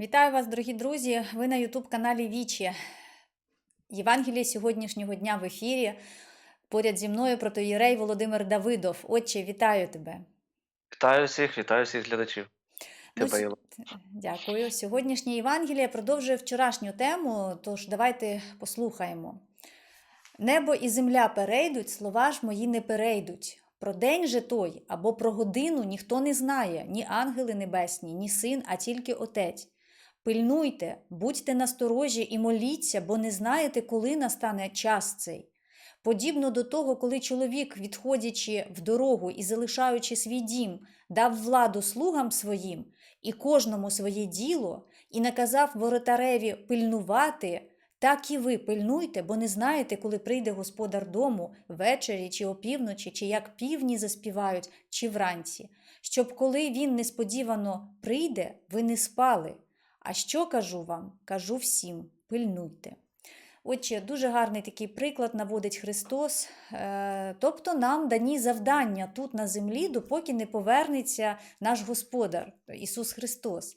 Вітаю вас, дорогі друзі! Ви на Ютуб-каналі Вічі. Євангеліє сьогоднішнього дня в ефірі. Поряд зі мною протоїрей Володимир Давидов. Отче, вітаю тебе. Вітаю всіх, вітаю всіх глядачів. Ну, Тебе, Дякую. Сьогоднішнє Євангеліє продовжує вчорашню тему, тож давайте послухаємо. Небо і земля перейдуть, слова ж мої не перейдуть. Про день же той або про годину ніхто не знає, ні ангели небесні, ні син, а тільки отець. Пильнуйте, будьте насторожі і моліться, бо не знаєте, коли настане час цей. Подібно до того, коли чоловік, відходячи в дорогу і залишаючи свій дім, дав владу слугам своїм і кожному своє діло, і наказав воротареві пильнувати, так і ви пильнуйте, бо не знаєте, коли прийде господар дому ввечері чи опівночі, чи як півні заспівають, чи вранці, щоб коли він несподівано прийде, ви не спали. А що кажу вам? Кажу всім: пильнуйте. Отже, дуже гарний такий приклад наводить Христос. Е, Тобто нам дані завдання тут на землі, допоки не повернеться наш Господар Ісус Христос.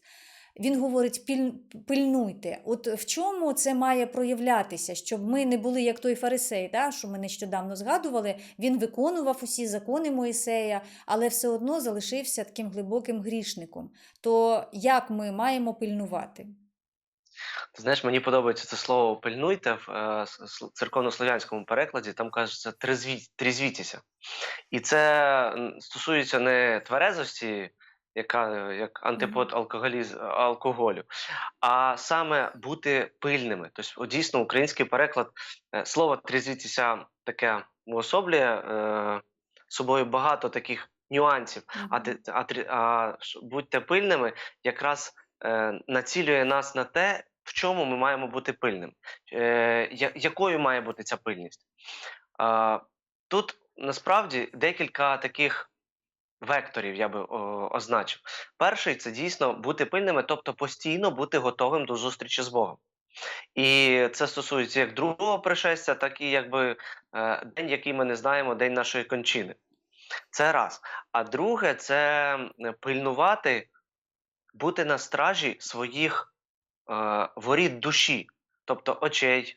Він говорить: «Піль- пильнуйте. От в чому це має проявлятися, щоб ми не були як той фарисей, да, що ми нещодавно згадували. Він виконував усі закони Моїсея, але все одно залишився таким глибоким грішником. То як ми маємо пильнувати? Знаєш, мені подобається це слово пильнуйте в е, церковнослов'янському перекладі, там кажеться «трезві- трізвітіся. І це стосується не тверезості, яка е, як антипод алкоголіз, алкоголю, а саме бути пильними. Тобто, дійсно, український переклад е, слово трізвітіся таке уособлює е, собою багато таких нюансів. А, а, а будьте пильними, якраз е, націлює нас на те, в чому ми маємо бути пильним. Е, якою має бути ця пильність? А, тут насправді декілька таких векторів я би о, означив. Перший це дійсно бути пильними, тобто постійно бути готовим до зустрічі з Богом. І це стосується як другого пришестя, так і якби е, день, який ми не знаємо, день нашої кончини. Це раз. А друге, це пильнувати, бути на стражі своїх е, воріт душі, тобто очей,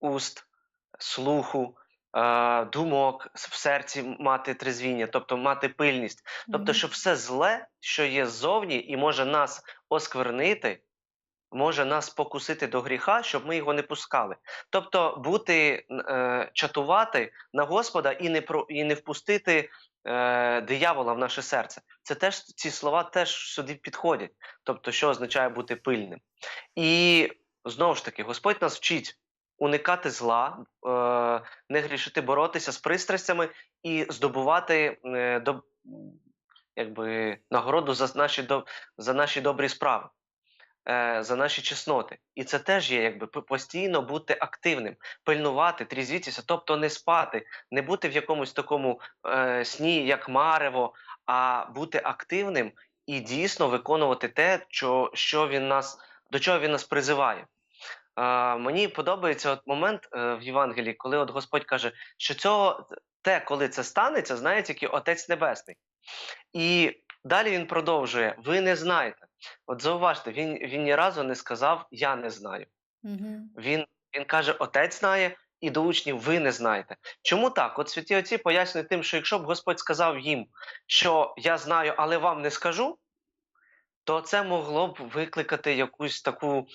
уст, слуху, думок, в серці мати трезвіння, тобто мати пильність. Тобто, щоб все зле, що є ззовні, і може нас осквернити, може нас покусити до гріха, щоб ми його не пускали. Тобто бути е, чатувати на Господа і не про і не впустити е, диявола в наше серце. Це теж ці слова теж сюди підходять. Тобто, що означає бути пильним. І знову ж таки, Господь нас вчить уникати зла, е, не грішити, боротися з пристрастями і здобувати е, до, якби, нагороду за наші, до, за наші добрі справи е, за наші чесноти. І це теж є якби постійно бути активним, пильнувати, трізвітися, тобто не спати, не бути в якомусь такому е, сні, як марево, а бути активним і дійсно виконувати те, що, що він нас, до чого він нас призиває. Мені подобається от момент е, в Євангелії, коли от Господь каже, що цього те, коли це станеться, знає тільки Отець Небесний. І далі він продовжує: ви не знаєте. От зауважте, він, він ні разу не сказав Я не знаю. Угу. Він, він каже, отець знає, і до учнів ви не знаєте. Чому так? От святі отці пояснюють тим, що якщо б Господь сказав їм, що я знаю, але вам не скажу, то це могло б викликати якусь таку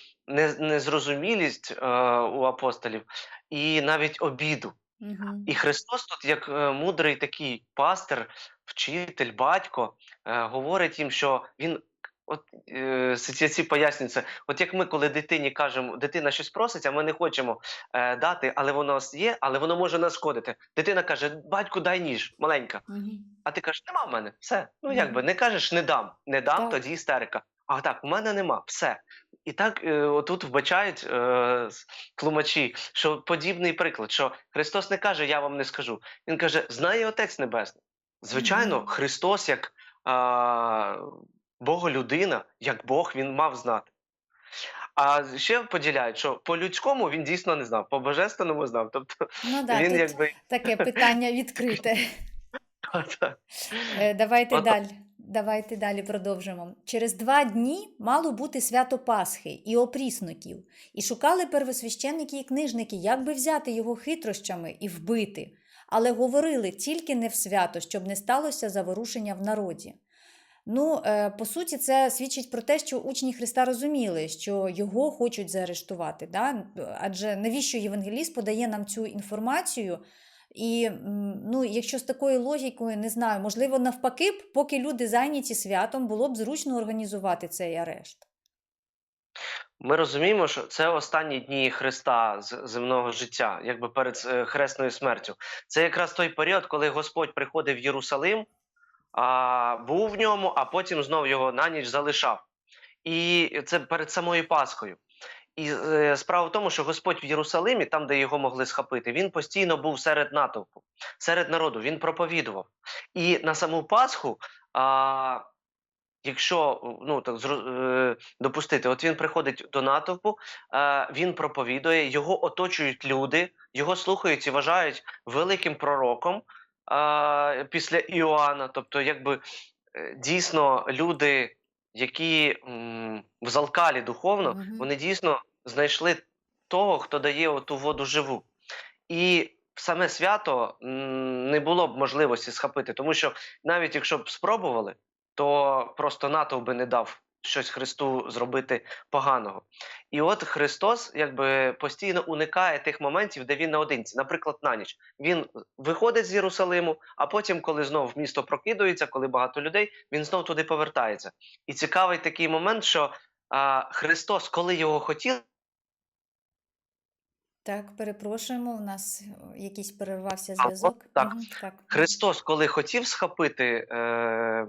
незрозумілість е, у апостолів і навіть обіду. Угу. І Христос тут, як е, мудрий такий пастир, вчитель, батько, е, говорить їм, що він. От е, ці ці пояснюють. От як ми, коли дитині кажемо, дитина щось просить, а ми не хочемо е, дати, але воно є, але воно може нашкодити. Дитина каже: батьку, дай ніж, маленька. Угу. А ти кажеш, нема в мене, все. Ну Мгм. якби не кажеш, не дам. Не дам, Так. тоді істерика. А так, у мене нема, все. І так е, отут вбачають е, тлумачі, що подібний приклад, що Христос не каже, я вам не скажу. Він каже, знає Отець Небесний. Звичайно, Мгм. Христос, як а, Боголюдина, як Бог, він мав знати. А ще поділяють, що по людському він дійсно не знав, по божественному знав. Тобто Ну да, він тут якби таке питання відкрите. Е, Давайте далі. Давайте далі продовжимо. Через два дні мало бути свято Пасхи і опрісноків, і шукали первосвященники і книжники, як би взяти його хитрощами і вбити, але говорили тільки не в свято, щоб не сталося заворушення в народі. Ну, е, по суті, це свідчить про те, що учні Христа розуміли, що його хочуть заарештувати. Да? Адже навіщо євангеліст подає нам цю інформацію? І ну, якщо з такою логікою, не знаю, можливо, навпаки, поки люди зайняті святом, було б зручно організувати цей арешт. Ми розуміємо, що це останні дні Христа з земного життя, якби перед е, хресною смертю. Це якраз той період, коли Господь приходив в Єрусалим, а, був в ньому, а потім знов його на ніч залишав. І це перед самою Пасхою. І е, справа в тому, що Господь в Єрусалимі, там, де його могли схопити, він постійно був серед натовпу, серед народу, він проповідував. І на саму Пасху, а, якщо ну, так, е, допустити, от він приходить до натовпу, він проповідує, його оточують люди, його слухають і вважають великим пророком е, після Іоанна. Тобто, якби е, дійсно люди, які м, в залкалі духовно, Мгм. вони дійсно знайшли того, хто дає ту воду живу. І саме свято м, не було б можливості схопити, тому що навіть якщо б спробували, то просто натовп би не дав щось Христу зробити поганого. І от Христос якби постійно уникає тих моментів, де він наодинці. Наприклад, на ніч він виходить з Єрусалиму, а потім, коли знов місто прокидується, коли багато людей, він знов туди повертається. І цікавий такий момент, що а, Христос, коли його хотів, Так, перепрошуємо, у нас е, якийсь перервався зв'язок. так. Мгм, так. Христос, коли хотів схопити, е,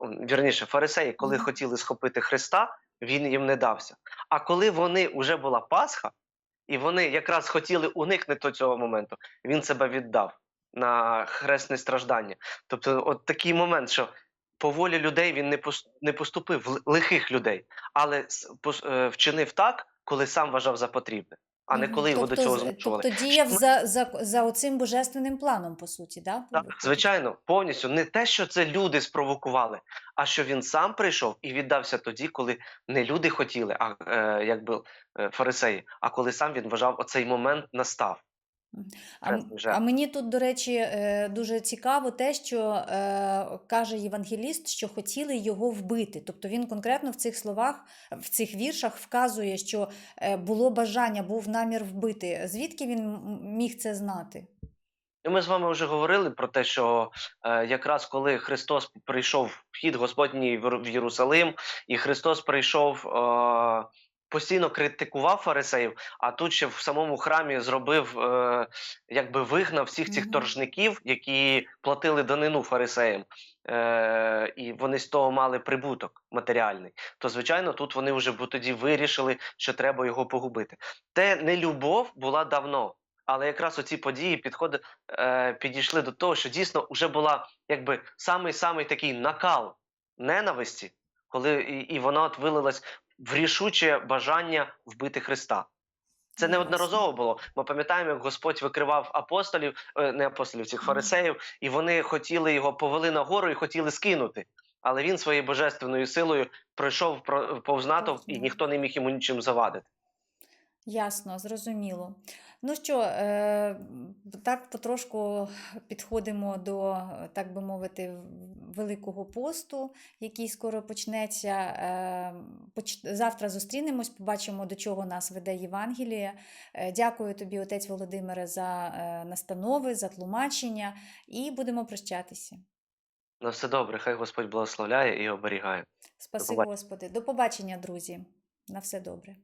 вірніше, фарисеї, коли хотіли схопити Христа, він їм не дався. А коли вони вже була Пасха, і вони якраз хотіли уникнути цього моменту, він себе віддав на хресне страждання. Тобто, от такий момент, що по волі людей він не поступив в лихих людей, але е, вчинив так, коли сам вважав за потрібне, а не коли його до Тобто цього змушували. Тобто діяв Ми- за, за, за оцим божественним планом, по суті, да? Так, звичайно, повністю не те, що це люди спровокували, а що він сам прийшов і віддався тоді, коли не люди хотіли, а е, якби е, фарисеї, а коли сам він вважав оцей момент настав. А, а мені тут, до речі, е, дуже цікаво те, що е, каже євангеліст, що хотіли його вбити. Тобто він конкретно в цих словах, в цих віршах вказує, що е, було бажання, був намір вбити. Звідки він міг це знати? І ми з вами вже говорили про те, що е, якраз коли Христос прийшов вхід Господній в Єрусалим, і Христос прийшов. Е, Постійно критикував фарисеїв, а тут ще в самому храмі зробив, е, якби вигнав всіх цих торжників, які платили данину фарисеям, е, і вони з того мали прибуток матеріальний. То звичайно, тут вони вже тоді вирішили, що треба його погубити. Те нелюбов була давно, але якраз оці події підходи, е, підійшли до того, що дійсно вже була якби самий самий такий накал ненависті, коли і, і вона от вилилась в рішуче бажання вбити Христа. Це неодноразово було. Ми пам'ятаємо, як Господь викривав апостолів, е, не апостолів, цих фарисеїв, і вони хотіли його повели на гору і хотіли скинути. Але він своєю божественною силою пройшов про- повз натовп, і ніхто не міг йому нічим завадити. Ясно, зрозуміло. Ну що, е, так потрошку підходимо до, так би мовити, Великого посту, який скоро почнеться. Е, Завтра зустрінемось, побачимо, до чого нас веде Євангеліє. Е, Дякую тобі, отець Володимире, за настанови, за тлумачення, і будемо прощатися. На все добре, хай Господь благословляє і оберігає. Спаси. Господи. До побачення, друзі. На все добре.